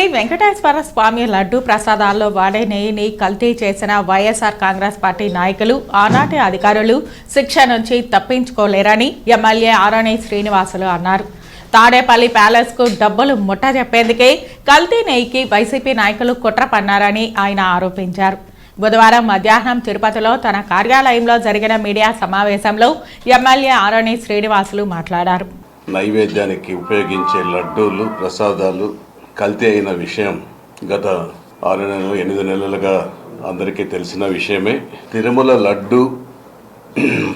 శ్రీ వెంకటేశ్వర స్వామి లడ్డు ప్రసాదాల్లో వాడే నెయ్యిని కల్తీ చేసిన వైఎస్ఆర్ కాంగ్రెస్ పార్టీ నాయకులు ఆనాటి అధికారులు శిక్ష నుంచి తప్పించుకోలేరని ఎమ్మెల్యే ఆరణి శ్రీనివాసులు అన్నారు. తాడేపల్లి ప్యాలెస్కు డబ్బులు ముట్ట చెప్పేందుకే కల్తీ నెయ్యికి వైసీపీ నాయకులు కుట్ర పన్నారని ఆయన ఆరోపించారు. బుధవారం మధ్యాహ్నం తిరుపతిలో తన కార్యాలయంలో జరిగిన మీడియా సమావేశంలో ఎమ్మెల్యే ఆరణి శ్రీనివాసులు మాట్లాడారు. నైవేద్యానికి ఉపయోగించే లడ్డూలు ప్రసాదాలు కల్తీ అయిన విషయం గత ఆరు నెలలు ఎనిమిది నెలలుగా అందరికీ తెలిసిన విషయమే. తిరుమల లడ్డు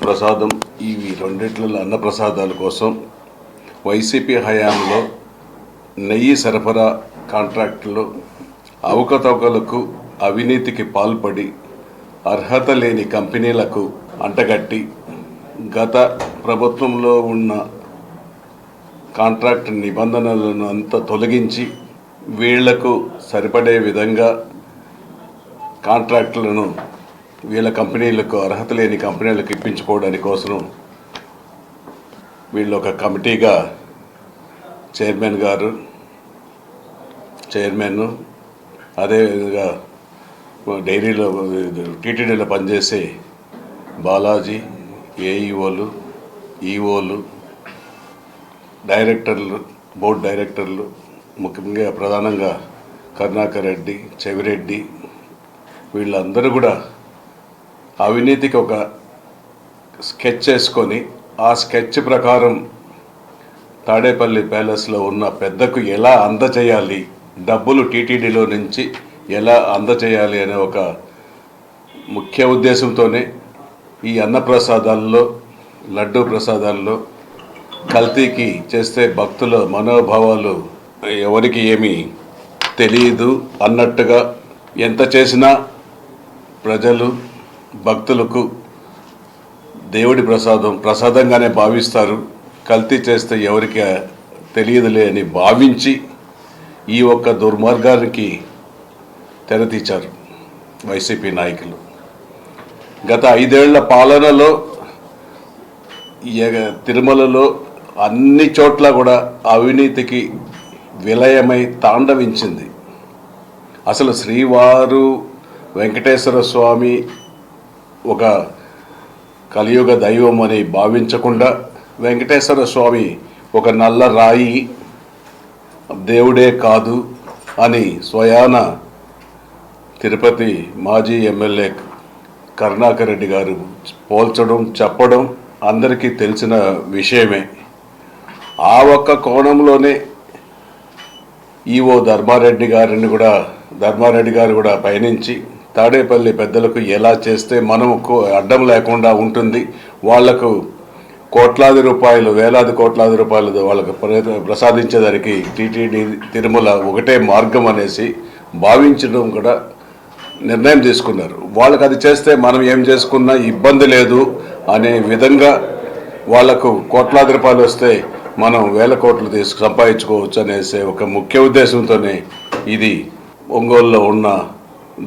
ప్రసాదం ఇవి రెండిట్లలో అన్న ప్రసాదాల కోసం వైసీపీ హయాంలో నెయ్యి సరఫరా కాంట్రాక్టులు అవకతవకలకు అవినీతికి పాల్పడి అర్హత లేని కంపెనీలకు అంటగట్టి గత ప్రభుత్వంలో ఉన్న కాంట్రాక్ట్ నిబంధనలను అంతా తొలగించి వీళ్ళకు సరిపడే విధంగా కాంట్రాక్టులను వీళ్ళ కంపెనీలకు అర్హత లేని కంపెనీలకు ఇప్పించుకోవడానికి కోసం వీళ్ళు ఒక కమిటీగా చైర్మన్ గారు చైర్మన్ అదేవిధంగా డైరీలో టీటీడీలో పనిచేసే బాలాజీ ఏఈఓలు ఈఓలు డైరెక్టర్లు బోర్డు డైరెక్టర్లు ముఖ్యంగా ప్రధానంగా కరుణాకర్ రెడ్డి చెవిరెడ్డి వీళ్ళందరూ కూడా అవినీతికి ఒక స్కెచ్ వేసుకొని ఆ స్కెచ్ ప్రకారం తాడేపల్లి ప్యాలెస్లో ఉన్న పెద్దకు ఎలా అందచేయాలి డబ్బులు టీటీడీలో నుంచి ఎలా అందచేయాలి అనే ఒక ముఖ్య ఉద్దేశంతోనే ఈ అన్నప్రసాదాల్లో లడ్డూ ప్రసాదాల్లో కల్తీకి చేస్తే భక్తుల మనోభావాలు ఎవరికి ఏమి తెలియదు అన్నట్టుగా ఎంత చేసినా ప్రజలు భక్తులకు దేవుడి ప్రసాదం ప్రసాదంగానే భావిస్తారు. కల్తీ చేస్తే ఎవరికి తెలియదులే అని భావించి ఈ ఒక్క దుర్మార్గానికి తెరతీచారు వైసీపీ నాయకులు. గత ఐదేళ్ళ పాలనలో తిరుమలలో అన్ని చోట్ల కూడా అవినీతికి విలయమై తాండవించింది. అసలు శ్రీవారు వెంకటేశ్వర స్వామి ఒక కలియుగ దైవం అని భావించకుండా వెంకటేశ్వర స్వామి ఒక నల్ల రాయి దేవుడే కాదు అని స్వయాన తిరుపతి మాజీ ఎమ్మెల్యే కరుణాకర్ రెడ్డి గారు పోల్చడం చెప్పడం అందరికీ తెలిసిన విషయమే. ఆ ఒక్క కోణంలోనే ఈఓ ధర్మారెడ్డి గారిని కూడా ధర్మారెడ్డి గారు కూడా పయనించి తాడేపల్లి పెద్దలకు ఎలా చేస్తే మనకు అడ్డం లేకుండా ఉంటుంది వాళ్ళకు కోట్లాది రూపాయలు వేలాది కోట్లాది రూపాయలు వాళ్ళకు ప్రసాదించేదానికి టీటీడీ తిరుమల ఒకటే మార్గం అనేసి భావించడం కూడా నిర్ణయం తీసుకున్నారు. వాళ్ళకి అది చేస్తే మనం ఏం చేసుకున్నా ఇబ్బంది లేదు అనే విధంగా వాళ్ళకు కోట్లాది రూపాయలు వస్తే మనం వేల కోట్లు తీసుకు సంపాదించుకోవచ్చు అనేసే ఒక ముఖ్య ఉద్దేశంతోనే ఇది ఒంగోలులో ఉన్న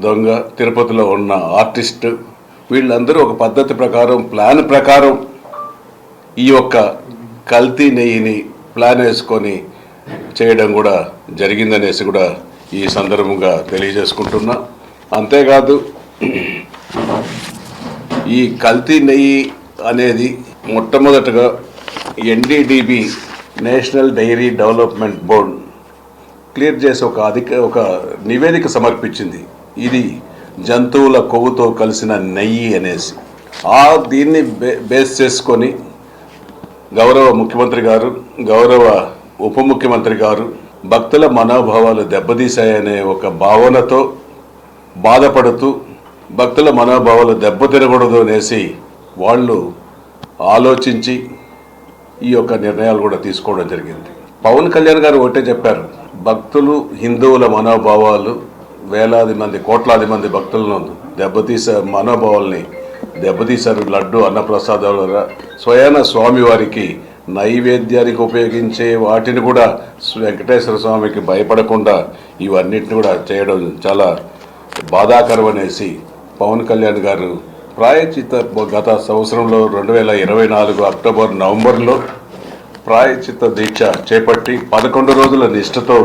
దొంగ తిరుపతిలో ఉన్న ఆర్టిస్ట్ వీళ్ళందరూ ఒక పద్ధతి ప్రకారం ప్లాన్ ప్రకారం ఈ యొక్క కల్తీ నెయ్యిని ప్లాన్ వేసుకొని చేయడం కూడా జరిగిందనేసి కూడా ఈ సందర్భంగా తెలియజేసుకుంటున్నా. అంతేకాదు ఈ కల్తీ నెయ్యి అనేది మొట్టమొదటగా NDDB National Dairy Development Board clear చేసి ఒక అధిక ఒక నివేదిక సమర్పించింది. ఇది జంతువుల కొవ్వుతో కలిసిన నెయ్యి అనేసి. ఆ దీన్ని బే- బేస్ చేసుకొని గౌరవ ముఖ్యమంత్రి గారు గౌరవ ఉప ముఖ్యమంత్రి గారు భక్తుల మనోభావాలు దెబ్బతీశాయనే ఒక భావనతో బాధపడుతూ భక్తుల మనోభావాలు దెబ్బతినకూడదు అనేసి వాళ్ళు ఆలోచించి ఈ యొక్క నిర్ణయాలు కూడా తీసుకోవడం జరిగింది. పవన్ కళ్యాణ్ గారు ఒకటే చెప్పారు భక్తులు హిందువుల మనోభావాలు వేలాది మంది కోట్లాది మంది భక్తులను దెబ్బతీసే మనోభావాల్ని దెబ్బతీశారు లడ్డు అన్నప్రసాదాల. ద్వారా స్వయాన స్వామివారికి నైవేద్యానికి ఉపయోగించే వాటిని కూడా వెంకటేశ్వర స్వామికి భయపడకుండా ఇవన్నిటిని కూడా చేయడం చాలా బాధాకరం అనేసి పవన్ కళ్యాణ్ గారు ప్రాయచిత గత సంవత్సరంలో రెండు వేల ఇరవై నాలుగు అక్టోబర్ నవంబర్లో ప్రాయచిత దీక్ష చేపట్టి పదకొండు రోజుల నిష్ఠతో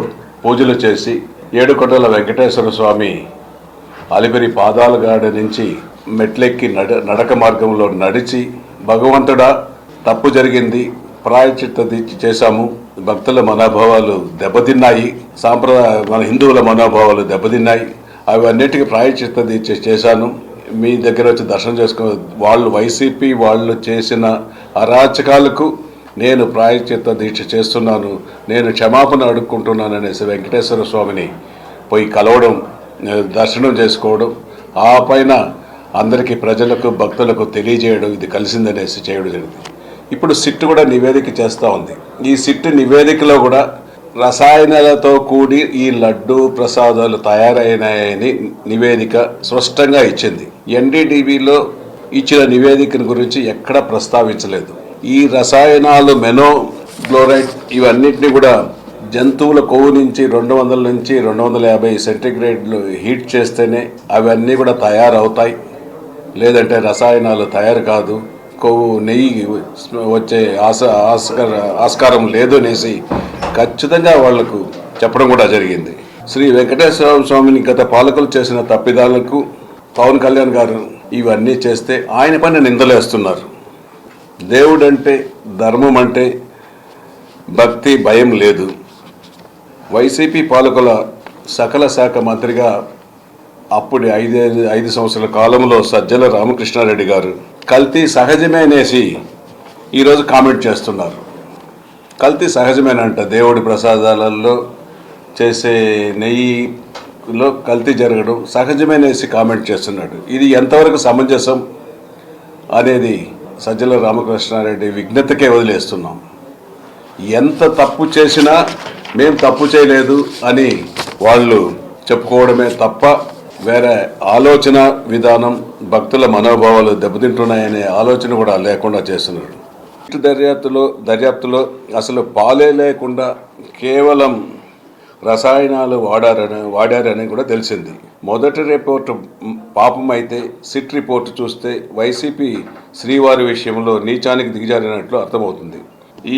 పూజలు చేసి ఏడుకొండల వెంకటేశ్వర స్వామి అలిపిరి పాదాలగాడ నుంచి మెట్లెక్కి నడ నడక మార్గంలో నడిచి భగవంతుడా తప్పు జరిగింది ప్రాయచిత్త దీక్ష చేశాము. భక్తుల మనోభావాలు దెబ్బతిన్నాయి సాంప్రదాయ మన హిందువుల మనోభావాలు దెబ్బతిన్నాయి. అవి అన్నిటికీ ప్రాయచిత్త దీక్ష చేశాను. మీ దగ్గర వచ్చి దర్శనం చేసుకో వాళ్ళు వైసీపీ వాళ్ళు చేసిన అరాచకాలకు నేను ప్రాయచిత్త దీక్ష చేస్తున్నాను. నేను క్షమాపణ అడుక్కుంటున్నాను అనేసి వెంకటేశ్వర స్వామిని పోయి కలవడం దర్శనం చేసుకోవడం ఆ పైన అందరికీ ప్రజలకు భక్తులకు తెలియజేయడం ఇది కలిసిందనేసి చేయడం జరిగింది. ఇప్పుడు సిట్ కూడా నివేదిక చేస్తూ ఉంది. ఈ సిట్ నివేదికలో కూడా రసాయనాలతో కూడి ఈ లడ్డు ప్రసాదాలు తయారైనాయని నివేదిక స్పష్టంగా ఇచ్చింది. ఎన్డీటీవీలో ఇచ్చిన నివేదికను గురించి ఎక్కడ ప్రస్తావించలేదు. ఈ రసాయనాలు మెనో క్లోరైడ్ ఇవన్నిటిని కూడా జంతువుల కొవ్వు నుంచి రెండు వందల నుంచి రెండు వందల యాభై సెంటీగ్రేడ్లు హీట్ చేస్తేనే అవన్నీ కూడా తయారవుతాయి. లేదంటే రసాయనాలు తయారు కాదు. కొవ్వు నెయ్యి వచ్చే ఆస ఆస్కార ఆస్కారం లేదు అనేసి ఖచ్చితంగా వాళ్ళకు చెప్పడం కూడా జరిగింది. శ్రీ వెంకటేశ్వర స్వామిని గత పాలకులు చేసిన తప్పిదాలకు పవన్ కళ్యాణ్ గారు ఇవన్నీ చేస్తే ఆయన పైన నిందలేస్తున్నారు. దేవుడంటే ధర్మం అంటే భక్తి భయం లేదు. వైసీపీ పాలకుల సకల శాఖ మంత్రిగా అప్పుడు ఐదు ఐదు సంవత్సరాల కాలంలో సజ్జల రామకృష్ణారెడ్డి గారు కల్తీ సహజమే అనేసి ఈరోజు కామెంట్ చేస్తున్నారు. కల్తీ సహజమేనంట దేవుడి ప్రసాదాలలో చేసే నెయ్యిలో కల్తీ జరగడం సహజమేనేసి కామెంట్ చేస్తున్నాడు. ఇది ఎంతవరకు సమంజసం అనేది సజ్జల రామకృష్ణారెడ్డి విజ్ఞతకే వదిలేస్తున్నాం. ఎంత తప్పు చేసినా మేము తప్పు చేయలేదు అని వాళ్ళు చెప్పుకోవడమే తప్ప వేరే ఆలోచన విధానం భక్తుల మనోభావాలు దెబ్బతింటున్నాయనే ఆలోచన కూడా లేకుండా చేస్తున్నారు. దర్యాప్తులో దర్యాప్తులో అసలు పాలే లేకుండా కేవలం రసాయనాలు వాడారని వాడారని కూడా తెలిసింది. మొదటి రిపోర్టు పాపం అయితే సిట్ రిపోర్టు చూస్తే వైసీపీ శ్రీవారి విషయంలో నీచానికి దిగజారినట్లు అర్థమవుతుంది.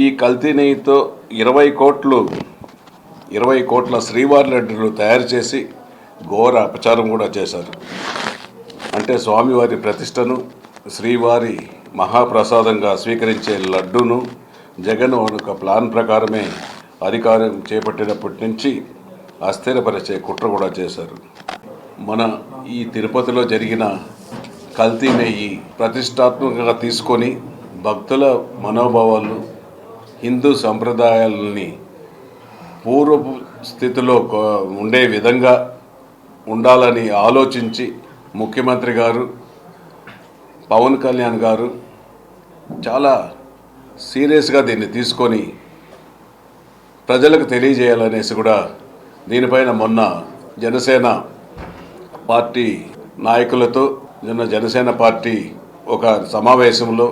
ఈ కల్తీ నెయ్యితో ఇరవై కోట్లు ఇరవై కోట్ల శ్రీవారి లడ్డూలు తయారు చేసి ఘోర అపచారం కూడా చేశారు. అంటే స్వామివారి ప్రతిష్టను శ్రీవారి మహాప్రసాదంగా స్వీకరించే లడ్డును జగన్ ఒక ప్లాన్ ప్రకారమే అధికారం చేపట్టినప్పటి నుంచి అస్థిరపరిచే కుట్ర కూడా చేశారు. మన ఈ తిరుపతిలో జరిగిన కల్తీ నెయ్యి ప్రతిష్టాత్మకంగా తీసుకొని భక్తుల మనోభావాలు హిందూ సంప్రదాయాలని పూర్వపు స్థితిలో ఉండే విధంగా ఉండాలని ఆలోచించి ముఖ్యమంత్రి గారు పవన్ కళ్యాణ్ గారు చాలా సీరియస్గా దీన్ని తీసుకొని ప్రజలకు తెలియజేయాలనేసి కూడా దీనిపైన మొన్న జనసేన పార్టీ నాయకులతో నిన్న జనసేన పార్టీ ఒక సమావేశంలో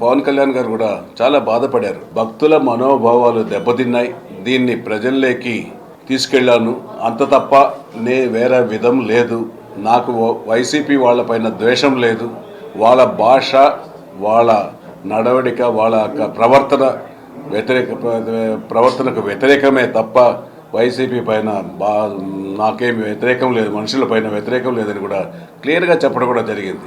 పవన్ కళ్యాణ్ గారు కూడా చాలా బాధపడారు. భక్తుల మనోభావాలు దెబ్బతిన్నాయి. దీన్ని ప్రజల్లోకి తీసుకెళ్ళాను అంత తప్ప నే వేరే విధం లేదు. నాకు వైసీపీ వాళ్ళపైన ద్వేషం లేదు. వాళ్ళ భాష వాళ్ళ నడవడిక వాళ్ళ యొక్క ప్రవర్తన వ్యతిరేక ప్ర- ప్రవర్తనకు వ్యతిరేకమే తప్ప వైసీపీ పైన బా నాకేమి వ్యతిరేకం లేదు మనుషుల పైన వ్యతిరేకం లేదని కూడా క్లియర్గా చెప్పడం కూడా జరిగింది.